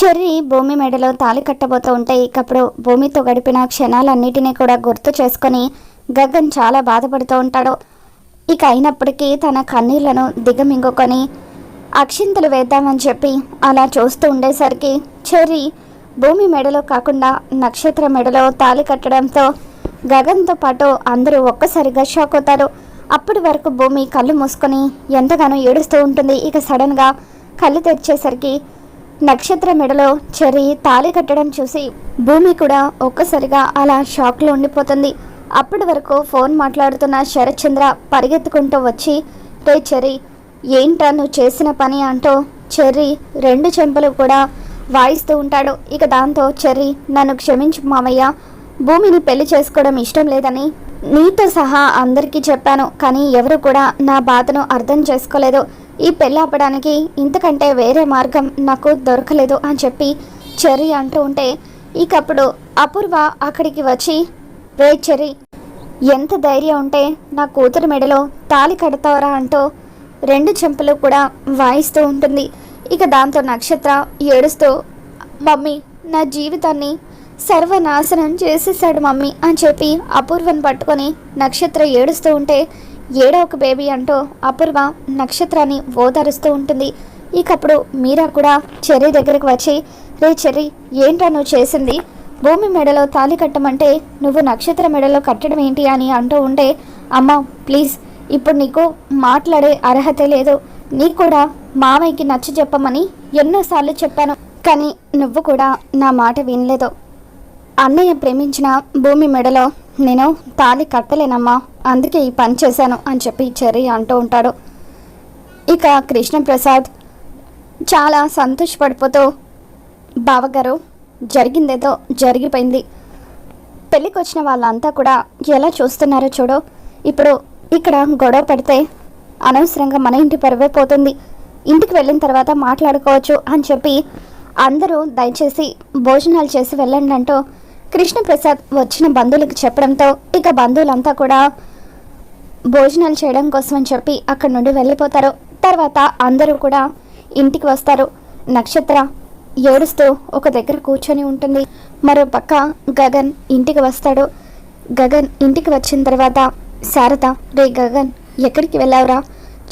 Cherry భూమి మెడలో తాళి కట్టబోతూ ఉంటే ఇకప్పుడు భూమితో గడిపిన క్షణాలన్నిటినీ కూడా గుర్తు చేసుకొని గగన్ చాలా బాధపడుతూ ఉంటాడు. ఇక అయినప్పటికీ తన కన్నీళ్ళను దిగమింగుకొని అక్షింతలు వేద్దామని చెప్పి అలా చూస్తూ ఉండేసరికి చెర్రీ భూమి మెడలో కాకుండా నక్షత్ర మెడలో తాళి కట్టడంతో గగన్తో పాటు అందరూ ఒక్కసారిగా షాక్ అవుతారు. అప్పటి వరకు భూమి కళ్ళు మూసుకొని ఎంతగానో ఏడుస్తూ ఉంటుంది. ఇక సడన్గా కళ్ళు తెరిచేసరికి నక్షత్ర మెడలో చెరి తాళి కట్టడం చూసి భూమి కూడా ఒక్కసారిగా అలా షాక్లో ఉండిపోతుంది. అప్పటి వరకు ఫోన్ మాట్లాడుతున్న శరత్చంద్ర పరిగెత్తుకుంటూ వచ్చి రే చెరి ఏంటా నువ్వు చేసిన పని? అంటూ చెర్రి రెండు చెంపలు కూడా వాయిస్తూ ఉంటాడు. ఇక దాంతో చెర్రి నన్ను క్షమించు మామయ్య. భూమిని పెళ్ళి చేసుకోవడం ఇష్టం లేదని నీతో సహా అందరికీ చెప్పాను కానీ ఎవరు కూడా నా బాధను అర్థం చేసుకోలేదు. ఈ పెళ్ళి ఆపడానికి ఇంతకంటే వేరే మార్గం నాకు దొరకలేదు అని చెప్పి చెర్రి అంటూ ఉంటే ఇకప్పుడు అపూర్వ అక్కడికి వచ్చి రే చెర్రి ఎంత ధైర్యం ఉంటే నా కూతురు మెడలో తాళి కడతావరా అంటూ రెండు చెంపలు కూడా వాయిస్తూ ఉంటుంది. ఇక దాంతో నక్షత్ర ఏడుస్తూ మమ్మీ నా జీవితాన్ని సర్వనాశనం చేసేసాడు మమ్మీ అని చెప్పి అపూర్వను పట్టుకొని నక్షత్ర ఏడుస్తూ ఉంటే ఏడో ఒక బేబీ అంటూ అపూర్వ నక్షత్రాన్ని ఓదారుస్తూ ఉంటుంది. ఇకప్పుడు మీరా కూడా చెర్రీ దగ్గరకు వచ్చి రే చెర్రీ ఏంట్రా నువ్వు చేసింది? భూమి మెడలో తాళి కట్టమంటే నువ్వు నక్షత్ర మెడలో కట్టడం ఏంటి అని అంటూ ఉంటే అమ్మ ప్లీజ్ ఇప్పుడు నీకు మాట్లాడే అర్హత లేదు. నీకు కూడా మామయ్యకి నచ్చ చెప్పమని ఎన్నోసార్లు చెప్పాను కానీ నువ్వు కూడా నా మాట వినలేదు. అన్నయ్య ప్రేమించిన భూమి మెడలో నేను తాళి కట్టలేనమ్మా. అందుకే ఈ పని చేశాను అని చెప్పి చెర్రీ అంటూ ఉంటాడు. ఇక కృష్ణప్రసాద్ చాలా సంతోషపడిపోతూ బావగారు జరిగిందేదో జరిగిపోయింది. పెళ్ళికి వచ్చిన వాళ్ళంతా కూడా ఎలా చూస్తున్నారో చూడు. ఇప్పుడు ఇక్కడ గొడవ పడితే అనవసరంగా మన ఇంటి పరువే పోతుంది. ఇంటికి వెళ్ళిన తర్వాత మాట్లాడుకోవచ్చు అని చెప్పి అందరూ దయచేసి భోజనాలు చేసి వెళ్ళండి అంటూ కృష్ణప్రసాద్ వచ్చిన బంధువులకు చెప్పడంతో ఇక బంధువులంతా కూడా భోజనాలు చేయడం కోసం అని చెప్పి అక్కడి నుండి వెళ్ళిపోతారు. తర్వాత అందరూ కూడా ఇంటికి వస్తారు. నక్షత్ర ఏడుస్తూ ఒక దగ్గర కూర్చొని ఉంటుంది. మరో పక్క గగన్ ఇంటికి వస్తాడు. గగన్ ఇంటికి వచ్చిన తర్వాత శారద రే గగన్ ఎక్కడికి వెళ్ళావురా?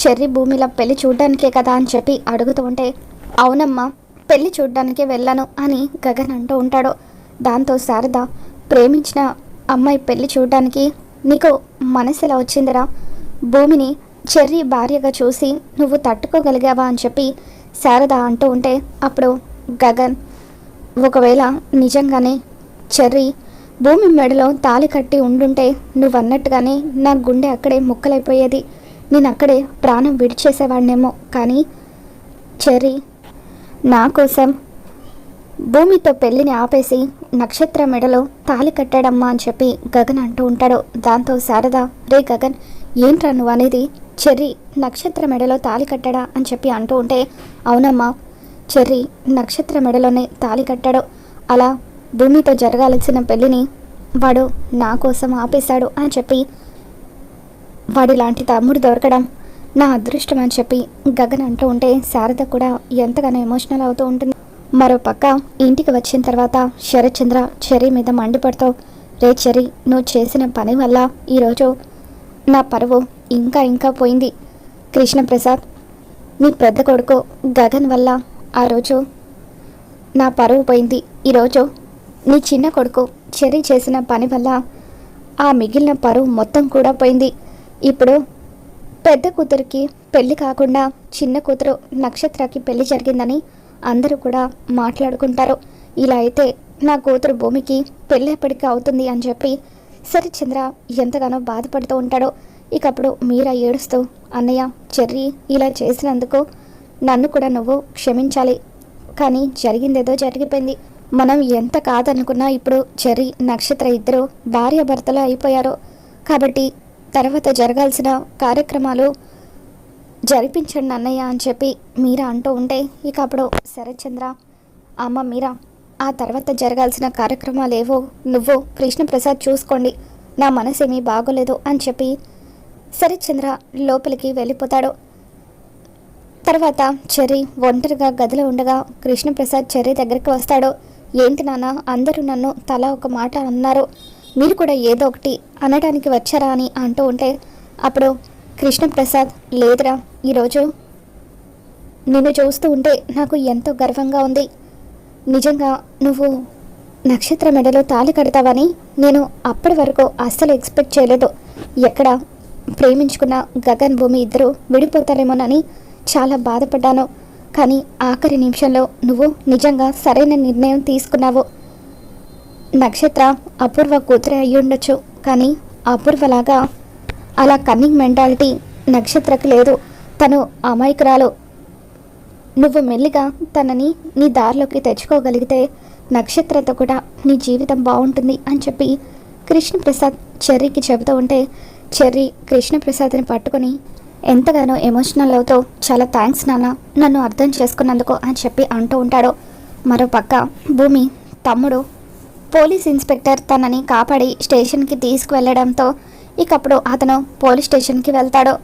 చెర్రి భూమిలో పెళ్ళి చూడ్డానికే కదా? అని చెప్పి అడుగుతూ ఉంటే అవునమ్మా పెళ్ళి చూడ్డానికే వెళ్ళాను అని గగన్ అంటూ ఉంటాడు. దాంతో శారద ప్రేమించిన అమ్మాయి పెళ్ళి చూడ్డానికి నీకు మనసు ఎలా వచ్చిందిరా? భూమిని చెర్రీ భార్యగా చూసి నువ్వు తట్టుకోగలిగావా అని చెప్పి శారద అంటూ ఉంటే అప్పుడు గగన్ ఒకవేళ నిజంగానే చెర్రీ భూమి మెడలో తాలి కట్టి ఉండుంటే నువ్వన్నట్టుగానే నా గుండె అక్కడే ముక్కలైపోయేది. నేను అక్కడే ప్రాణం విడిచేసేవాడినేమో. కానీ చెర్రి నా కోసం భూమితో పెళ్ళిని ఆపేసి నక్షత్ర మెడలో తాలి కట్టాడమ్మా అని చెప్పి గగన్ అంటూ ఉంటాడు. దాంతో శారద రే గగన్ ఏంట్రా నువ్వు అనేది? చెర్రి నక్షత్ర మెడలో తాలి కట్టాడా? అని చెప్పి అంటూ ఉంటే అవునమ్మా చెర్రి నక్షత్ర మెడలోనే తాలి కట్టాడు. అలా భూమితో జరగాల్సిన పెళ్ళిని వాడు నా కోసం ఆపేశాడు అని చెప్పి వాడి లాంటి తమ్ముడు దొరకడం నా అదృష్టం అని చెప్పి గగన్ అంటూ ఉంటే శారద కూడా ఎంతగానో ఎమోషనల్ అవుతూ ఉంటుంది. మరో పక్క ఇంటికి వచ్చిన తర్వాత శరత్చంద్ర చెర్రీ మీద మండిపడుతూ రే చెర్రీ నువ్వు చేసిన పని వల్ల ఈరోజు నా పరువు ఇంకా ఇంకా పోయింది. కృష్ణప్రసాద్ నీ పెద్ద కొడుకు గగన్ వల్ల ఆ రోజు నా పరువు పోయింది. ఈరోజు నీ చిన్న కొడుకు చెర్రీ చేసిన పని వల్ల ఆ మిగిలిన పరువు మొత్తం కూడా పోయింది. ఇప్పుడు పెద్ద కూతురికి పెళ్ళి కాకుండా చిన్న కూతురు నక్షత్రకి పెళ్ళి జరిగిందని అందరూ కూడా మాట్లాడుకుంటారు. ఇలా అయితే నా కూతురు భూమికి పెళ్ళి అవుతుంది అని చెప్పి సరిచంద్ర ఎంతగానో బాధపడుతూ ఉంటాడో. ఇక అప్పుడు మీరా ఏడుస్తూ అన్నయ్య చెర్రీ ఇలా చేసినందుకు నన్ను కూడా నువ్వు క్షమించాలి. కానీ జరిగిందేదో జరిగిపోయింది. మనం ఎంత కాదనుకున్నా ఇప్పుడు చెర్రీ నక్షత్ర ఇద్దరు భార్యాభర్తలు అయిపోయారు. కాబట్టి తర్వాత జరగాల్సిన కార్యక్రమాలు జరిపించండి అన్నయ్య అని చెప్పి మీరా అంటూ ఉంటే ఇక అప్పుడు శరత్చంద్ర అమ్మ మీరా ఆ తర్వాత జరగాల్సిన కార్యక్రమాలు ఏవో నువ్వు కృష్ణప్రసాద్ చూసుకోండి. నా మనసేమీ బాగోలేదు అని చెప్పి శరత్చంద్ర లోపలికి వెళ్ళిపోతాడు. తర్వాత చెర్రీ ఒంటరిగా గదిలో ఉండగా కృష్ణప్రసాద్ చెర్రీ దగ్గరికి వస్తాడు. ఏంటి నాన్న అందరూ నన్ను తల ఒక మాట అన్నారు. మీరు కూడా ఏదో ఒకటి అనడానికి వచ్చారా అని అంటూ ఉంటే అప్పుడు కృష్ణప్రసాద్ లేదురా ఈరోజు నిన్ను చూస్తూ ఉంటే నాకు ఎంతో గర్వంగా ఉంది. నిజంగా నువ్వు నక్షత్ర మెడలో తాళి కడతావని నేను అప్పటి వరకు అస్సలు ఎక్స్పెక్ట్ చేయలేదు. ఎక్కడ ప్రేమించుకున్న గగన్ భూమి ఇద్దరు విడిపోతారేమోనని చాలా బాధపడ్డాను. కానీ ఆఖరి నిమిషంలో నువ్వు నిజంగా సరైన నిర్ణయం తీసుకున్నావు. నక్షత్ర అపూర్వ కూతురే అయి ఉండొచ్చు కానీ అపూర్వలాగా అలా కన్నింగ్ మెంటాలిటీ నక్షత్రకు లేదు. తను అమాయకురాలు. నువ్వు మెల్లిగా తనని నీ దారిలోకి తెచ్చుకోగలిగితే నక్షత్రతో కూడా నీ జీవితం బాగుంటుంది అని చెప్పి కృష్ణప్రసాద్ చెర్రీకి చెబుతూ ఉంటే చెర్రీ కృష్ణప్రసాద్ని పట్టుకొని ఎంతగానో ఎమోషనల్ అవుతూ చాలా థ్యాంక్స్ నాన్న నన్ను అర్థం చేసుకున్నందుకు అని చెప్పి అంటూ ఉంటాడు. మరో పక్క భూమి తమ్ముడు పోలీస్ ఇన్స్పెక్టర్ తనని కాపాడి స్టేషన్కి తీసుకువెళ్ళడంతో ఇకప్పుడు అతను పోలీస్ స్టేషన్కి వెళ్తాడు.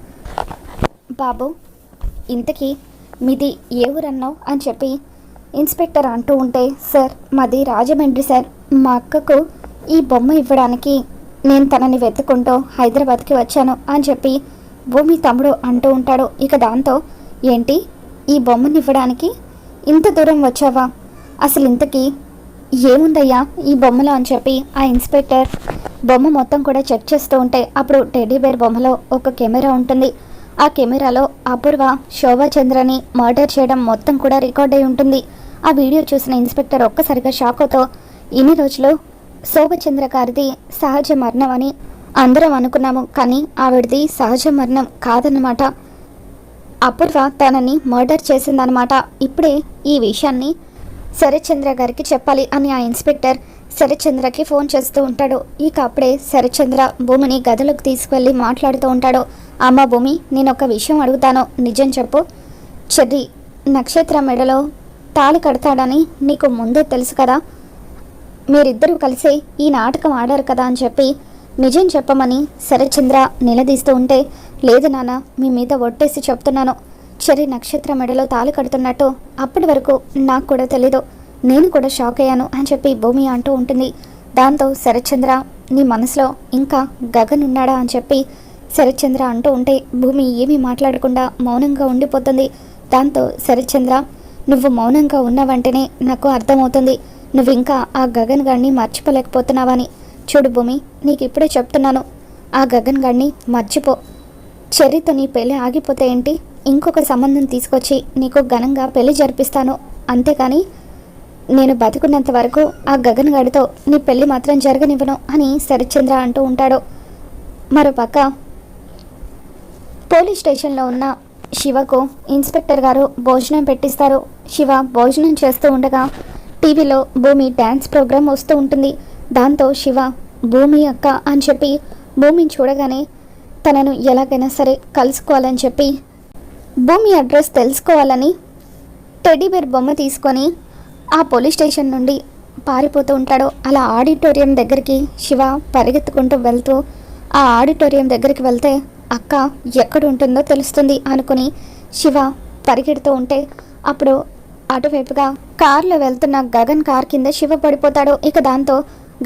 బాబు ఇంతకీ మీది ఏ ఊరన్నావు అని చెప్పి ఇన్స్పెక్టర్ అంటూ ఉంటే సార్ మాది రాజమండ్రి సార్. మా అక్కకు ఈ బొమ్మ ఇవ్వడానికి నేను తనని వెతుక్కుంటూ హైదరాబాద్కి వచ్చాను అని చెప్పి భూమి తమ్ముడు అంటూ ఉంటాడు. ఇక దాంతో ఏంటి? ఈ బొమ్మని ఇవ్వడానికి ఇంత దూరం వచ్చావా? అసలు ఇంతకీ ఏముందయ్యా ఈ బొమ్మలో? అని చెప్పి ఆ ఇన్స్పెక్టర్ బొమ్మ మొత్తం కూడా చెక్ చేస్తూ ఉంటే అప్పుడు టెడ్డీ బేర్ బొమ్మలో ఒక కెమెరా ఉంటుంది. ఆ కెమెరాలో అపూర్వ శోభాచంద్రని మర్డర్ చేయడం మొత్తం కూడా రికార్డ్ అయి ఉంటుంది. ఆ వీడియో చూసిన ఇన్స్పెక్టర్ ఒక్కసారిగా షాక్ ఇన్ని రోజులు శోభచంద్ర గారిది సహజ మరణం అని అందరం అనుకున్నాము కానీ ఆవిడది సహజ మరణం కాదనమాట అపూర్వ తనని మర్డర్ చేసిందనమాట ఇప్పుడే ఈ విషయాన్ని శరత్చంద్ర గారికి చెప్పాలి అని ఆ ఇన్స్పెక్టర్ శరత్చంద్రకి ఫోన్ చేస్తూ ఉంటాడు. ఇక అప్పుడే శరత్చంద్ర భూమిని గదిలోకి తీసుకువెళ్ళి మాట్లాడుతూ ఉంటాడు. అమ్మ భూమి నేను ఒక విషయం అడుగుతాను. నిజం చెప్పు. చెర్రి నక్షత్ర మెడలో తాళి కడతాడని నీకు ముందే తెలుసు కదా. మీరిద్దరూ కలిసే ఈ నాటకం ఆడారు కదా అని చెప్పి నిజం చెప్పమని శరచంద్ర నిలదీస్తూ ఉంటే లేదు నాన్న మీ మీద ఒట్టేసి చెప్తున్నాను. చెర్రి నక్షత్ర మెడలో తాళి కడుతున్నట్టు అప్పటి వరకు నాకు కూడా తెలీదు. నేను కూడా షాక్ అయ్యాను అని చెప్పి భూమి అంటూ ఉంటుంది. దాంతో శరచంద్ర నీ మనసులో ఇంకా గగన్ ఉన్నాడా అని చెప్పి శరత్చంద్ర అంటూ ఉంటే భూమి ఏమీ మాట్లాడకుండా మౌనంగా ఉండిపోతుంది. దాంతో శరత్చంద్ర నువ్వు మౌనంగా ఉన్న వెంటనే నాకు అర్థమవుతుంది. నువ్వు ఇంకా ఆ గగన్ గాడిని మర్చిపోలేకపోతున్నావని. చూడు భూమి నీకు ఇప్పుడే చెప్తున్నాను. ఆ గగన్ గాడిని మర్చిపో. చెర్రితో నీ పెళ్ళి ఆగిపోతే ఏంటి? ఇంకొక సంబంధం తీసుకొచ్చి నీకు ఘనంగా పెళ్ళి జరిపిస్తాను. అంతేకాని నేను బతికున్నంత వరకు ఆ గగన్ గాడితో నీ పెళ్ళి మాత్రం జరగనివ్వను అని శరత్చంద్ర అంటూ ఉంటాడు. మరోపక్క పోలీస్ స్టేషన్లో ఉన్న శివకు ఇన్స్పెక్టర్ గారు భోజనం పెట్టిస్తారు. శివ భోజనం చేస్తూ ఉండగా టీవీలో భూమి డ్యాన్స్ ప్రోగ్రాం వస్తూ ఉంటుంది. దాంతో శివ భూమి అక్క అని చెప్పి భూమిని చూడగానే తనను ఎలాగైనా సరే కలుసుకోవాలని చెప్పి భూమి అడ్రస్ తెలుసుకోవాలని టెడీబేర్ బొమ్మ తీసుకొని ఆ పోలీస్ స్టేషన్ నుండి పారిపోతూ ఉంటాడు. అలా ఆడిటోరియం దగ్గరికి శివ పరిగెత్తుకుంటూ వెళ్తూ ఆ ఆడిటోరియం దగ్గరికి వెళ్తే అక్క ఎక్కడ ఉంటుందో తెలుస్తుంది అనుకుని శివ పరిగెడుతూ ఉంటే అప్పుడు అటువైపుగా కార్లో వెళ్తున్న గగన్ కార్ కింద శివ పడిపోతాడు. ఇక దాంతో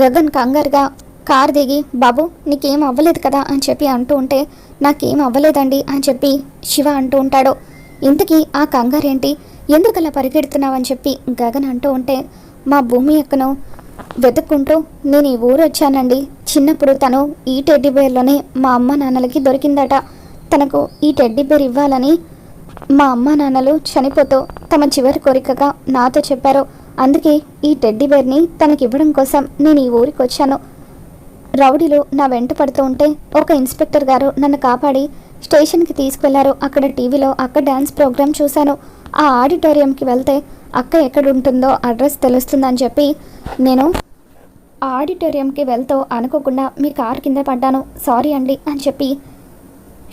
గగన్ కంగారుగా కార్ దిగి బాబు నీకేం అవ్వలేదు కదా? అని చెప్పి అంటూ ఉంటే నాకేం అవ్వలేదండి అని చెప్పి శివ అంటూ ఉంటాడు. ఇంతకీ ఆ కంగారేంటి? ఎందుకలా పరిగెడుతున్నావని చెప్పి గగన్ అంటూ ఉంటే మా భూమి ఎక్కను వెతుక్కుంటూ నేను ఈ ఊరు వచ్చానండి. చిన్నప్పుడు తను ఈ టెడ్డీ బేర్లోనే మా అమ్మ నాన్నలకి దొరికిందట. తనకు ఈ టెడ్డీ బేర్ ఇవ్వాలని మా అమ్మ నాన్నలు చనిపోతూ తమ చివరి కోరికగా నాతో చెప్పారు. అందుకే ఈ టెడ్డీ బేర్ని తనకి ఇవ్వడం కోసం నేను ఈ ఊరికి వచ్చాను రౌడీలు నా వెంట పడుతూ ఉంటే ఒక ఇన్స్పెక్టర్ గారు నన్ను కాపాడి స్టేషన్కి తీసుకువెళ్ళారు అక్కడ టీవీలో అక్కడ డ్యాన్స్ ప్రోగ్రామ్ చూశాను. ఆ ఆడిటోరియంకి వెళ్తే అక్క ఎక్కడ ఉంటుందో అడ్రస్ తెలుస్తుందని చెప్పి నేను ఆ ఆడిటోరియంకి వెళ్తూ అనుకోకుండా మీ కార్ కింద పడ్డాను. సారీ అండి అని చెప్పి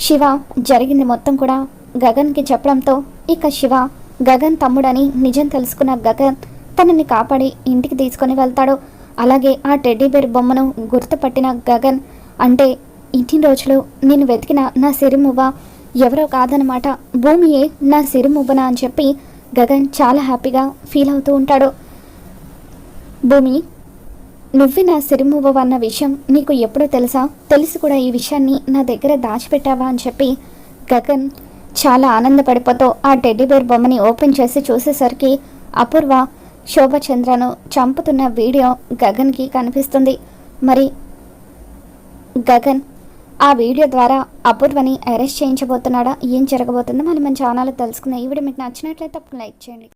శివ జరిగింది మొత్తం కూడా గగన్కి చెప్పడంతో ఇక శివ గగన్ తమ్ముడని నిజం తెలుసుకున్న గగన్ తనని కాపాడి ఇంటికి తీసుకొని వెళ్తాడు. అలాగే ఆ టెడ్డీబేర్ బొమ్మను గుర్తుపట్టిన గగన్ అంటే ఇన్ని రోజులు నేను వెతికిన నా సిరిమువ్వ ఎవరో కాదనమాట భూమియే నా సిరిమువ్వన అని చెప్పి గగన్ చాలా హ్యాపీగా ఫీల్ అవుతూ ఉంటాడు. భూమి నువ్వు నా సిరిమువ్వ అన్న విషయం నీకు ఎప్పుడో తెలుసా? తెలిసి కూడా ఈ విషయాన్ని నా దగ్గర దాచిపెట్టావా అని చెప్పి గగన్ చాలా ఆనందపడిపోతూ ఆ టెడ్డీబేర్ బొమ్మని ఓపెన్ చేసి చూసేసరికి అపూర్వ శోభచంద్రను చంపుతున్న వీడియో గగన్కి కనిపిస్తుంది. మరి గగన్ ఆ వీడియో ద్వారా అపూర్వని అరెస్ట్ చేయించబోతున్నాడా? ఏం జరగబోతుందో మనం మన ఛానల్ తెలుసుకుందాం. ఈ వీడియో మీకు నచ్చినట్లయితే తప్పకుండా లైక్ చేయండి.